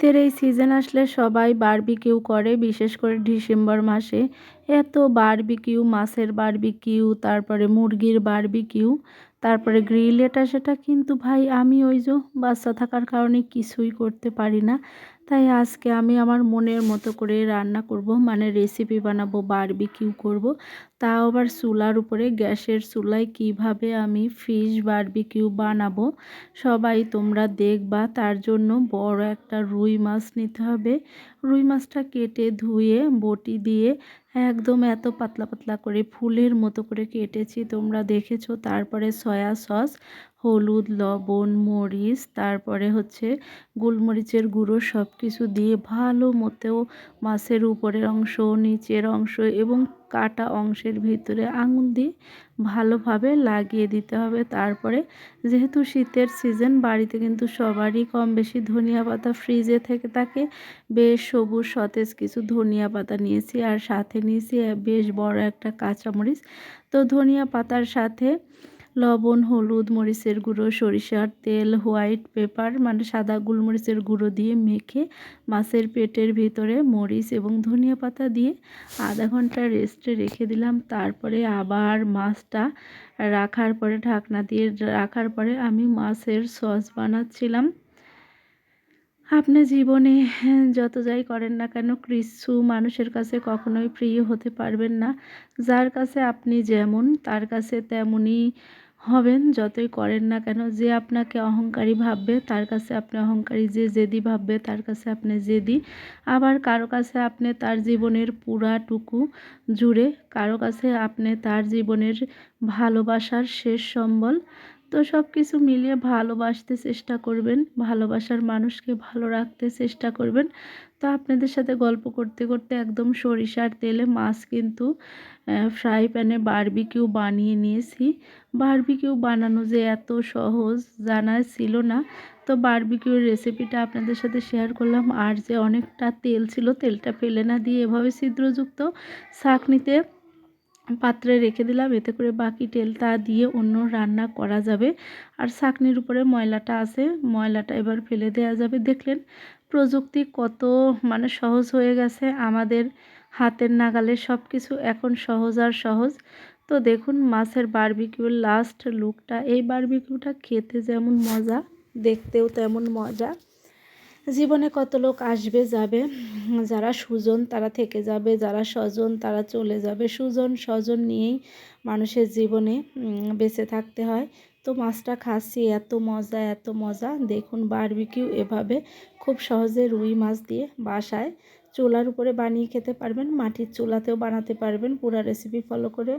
শীতের এই সিজন আসলে সবাই বারবিকিউ করে, বিশেষ করে ডিসেম্বর মাসে। এত বারবিকিউ মাছের বারবিকিউ তারপরে মুরগির বারবিকিউ তারপরে গ্রিল এটা, সেটা কিন্তু ভাই আমি ওই যে বাচ্চা থাকার কারণে কিছুই করতে পারি না। তাই আজকে আমি আমার মনের মতো করে রান্না করব মানে রেসিপি বানাবো বারবিকিউ করব। তাও আবার চুলার উপরে, গ্যাসের চুলায় কীভাবে আমি ফিশ বারবিকিউ বানাবো, সবাই তোমরা দেখবা। তার জন্য বড় একটা রুই মাছ নিতে হবে। রুই মাছটা কেটে ধুয়ে, বটি দিয়ে একদম এত পাতলা পাতলা করে ফুলের মতো করে কেটেছি, তোমরা দেখেছ। তারপরে সয়া সস হলুদ, লবণ, মরিচ, তারপরে হচ্ছে গোলমরিচের গুঁড়ো সব কিছু দিয়ে ভালো মতো মাছের উপরের অংশ, নিচের অংশ এবং কাটা অংশের ভিতরে আঙুল দিয়ে ভালোভাবে লাগিয়ে দিতে হবে। তারপরে যেহেতু শীতের সিজন, বাড়িতে কিন্তু সবারই কম বেশি ধনিয়া পাতা ফ্রিজে থেকে থাকে। বেশ সবুজ, সতেজ কিছু ধনিয়া পাতা নিয়েছি আর সাথে নিয়েছি বেশ বড় একটা কাঁচামরিচ। তো ধনিয়া পাতার সাথে লবণ, হলুদ মরিচের গুঁড়ো, সরিষার তেল, হোয়াইট পেপার মানে সাদা গোলমরিচের গুঁড়ো দিয়ে মেখে মাছের পেটের ভিতরে মরিচ এবং ধনিয়া পাতা দিয়ে আধা ঘণ্টা রেস্টে রেখে দিলাম। তারপরে আবার মাছটা রাখার পরে, ঢাকনা দিয়ে রাখার পরে আমি মাছের সস বানাচ্ছিলাম। আপনি জীবনে যত যাই করেন না কেন, কিছু মানুষের কাছে কখনোই প্রিয় হতে পারবেন না। যার কাছে আপনি যেমন, তার কাছে তেমনই হবেন, যতই করেন না কেন। যে আপনাকে অহংকারী ভাববে, তার কাছে আপনি অহংকারী। যে জেদি ভাববে, তার কাছে আপনি জেদি। আবার কারও কাছে আপনি তার জীবনের পুরাটুকু জুড়ে, কারও কাছে আপনি তার জীবনের ভালোবাসার শেষ সম্বল। তো সব কিছু মিলিয়ে ভালোবাসতে চেষ্টা করবেন, ভালোবাসার মানুষকে ভালো রাখতে চেষ্টা করবেন। তো আপনাদের সাথে গল্প করতে করতে একদম সরিষার তেলে মাছ কিন্তু ফ্রাই প্যানে বারবিকিউ বানিয়ে নিয়েছি। বারবিকিউ বানানো যে এত সহজ জানা ছিল না। তো বারবিকিউর রেসিপিটা আপনাদের সাথে শেয়ার করলাম। আর যে অনেকটা তেল ছিল, তেলটা ফেলে না দিয়ে এভাবে ছিদ্রযুক্ত শাকনিতে পাত্রে রেখে দিলাম। এতে করে বাকি তেলটা দিয়ে অন্য রান্না করা যাবে। আর শাকনির উপরে ময়লাটা আছে। ময়লাটা এবার ফেলে দেওয়া যাবে। দেখলেন প্রযুক্তি কত মানে সহজ হয়ে গেছে। আমাদের হাতের নাগালে সব কিছু এখন সহজ আর সহজ। তো দেখুন মাছের বারবিকিউর লাস্ট লুকটা এই বারবিকিউটা খেতে যেমন মজা, দেখতেও তেমন মজা। জীবনে কত লোক আসবে, যাবে? যারা সুজন, তারা থেকে যাবে, যারা স্বজন, তারা চলে যাবে। সুজন, স্বজন নিয়েই মানুষের জীবনে বেঁচে থাকতে হয়। তো মাছটা খাচ্ছি, এত মজা এত মজা। দেখুন বারবিকিউ এভাবে খুব সহজে রুই মাছ দিয়ে বাসায় চুলার উপরে বানিয়ে খেতে পারবেন, মাটির চুলাতেও বানাতে পারবেন। পুরা রেসিপি ফলো করে